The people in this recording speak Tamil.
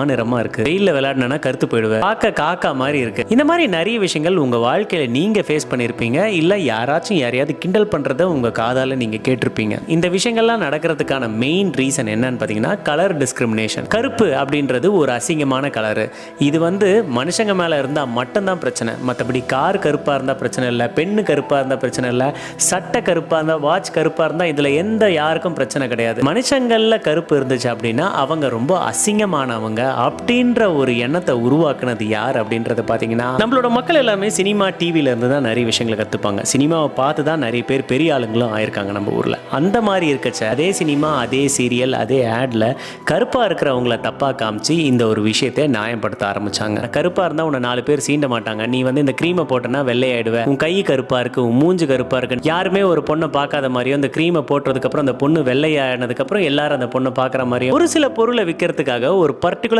மாநிறமா இருக்கு. வெயில்ல விளையாடினா கருத்து போயிடுவேன். பார்க்க காக்கா மாதிரி இருக்கு. இந்த மாதிரி நிறைய விஷயங்கள் உங்க வாழ்க்கையில நீங்க ஃபேஸ் பண்ணிருப்பீங்க இல்ல யாராச்சும் யாரையாவது கிண்டல் பண்றத உங்க காதால நீங்க கேட்டிருப்பீங்க. இந்த விஷயங்கள்லாம் நடக்கிறதுக்கான மெயின் ரீசன் என்னன்னு பாத்தீங்கன்னா கலர் டிஸ்கிரிமினேஷன் கருப்பு அப்படின்றது ஒரு அசிங்கமான கலரு இது வந்து மனுஷங்க மேல இருந்தா மட்டும்தான் பிரச்சனை. மற்றபடி கார் கருப்பா இருந்தா பிரச்சனை இல்லை பெண்ணு கருப்பா இருந்தா பிரச்சனை இல்லை சட்டை கருப்பா இருந்தா வாட்ச் கருப்பா இருந்தா இதுல எந்த யாருக்கும் பிரச்சனை கிடையாது. மனுஷங்கள்ல கருப்பு இருந்துச்சு அப்படின்னா அவங்க ரொம்ப அசிங்கமானவங்க. அப்படின்ற ஒரு எண்ணத்தை உருவாக்குனது யார் அப்படின்றத பார்த்தீங்கன்னா நம்மளோட மக்கள் எல்லாமே சினிமா டிவியில இருந்து தான் நிறைய விஷயங்களை கற்றுப்பாங்க சினிமாவை பார்த்து தான் நிறைய பேர் பெரிய ஆளுங்களும் ஆயிருக்காங்க நம்ம ஊரில். அந்த மாதிரி இருக்கச்ச அதே சினிமா அதே சீரியல் அதே ஆட்ல கருப்பாக இருக்கிறவங்கள தப்பாக காமிச்சு இந்த ஒரு விஷயத்தை நியாயப்படுத்த ஆரம்பிச்சாங்க. கருப்பாக இருந்தால் உன்னை நாலு பேர் சீண்ட மாட்டாங்க. நீ வந்து இந்த க்ரீமை போட்டனா வெள்ளையாயிடுவ. உன் கை கருப்பாக இருக்கு உன் மூஞ்சு கருப்பாக இருக்கு. யாருமே ஒரு பொண்ணை பார்க்காத மாதிரியோ அந்த க்ரீமை போட்டதுக்கப்புறம் அந்த பொண்ணு வெள்ளையானதுக்கப்புறம் எல்லாரும் அந்த பொண்ணை பார்க்குற மாதிரியும் ஒரு சில பொருளை விற்கிறதுக்காக ஒரு பர்டிகுலர்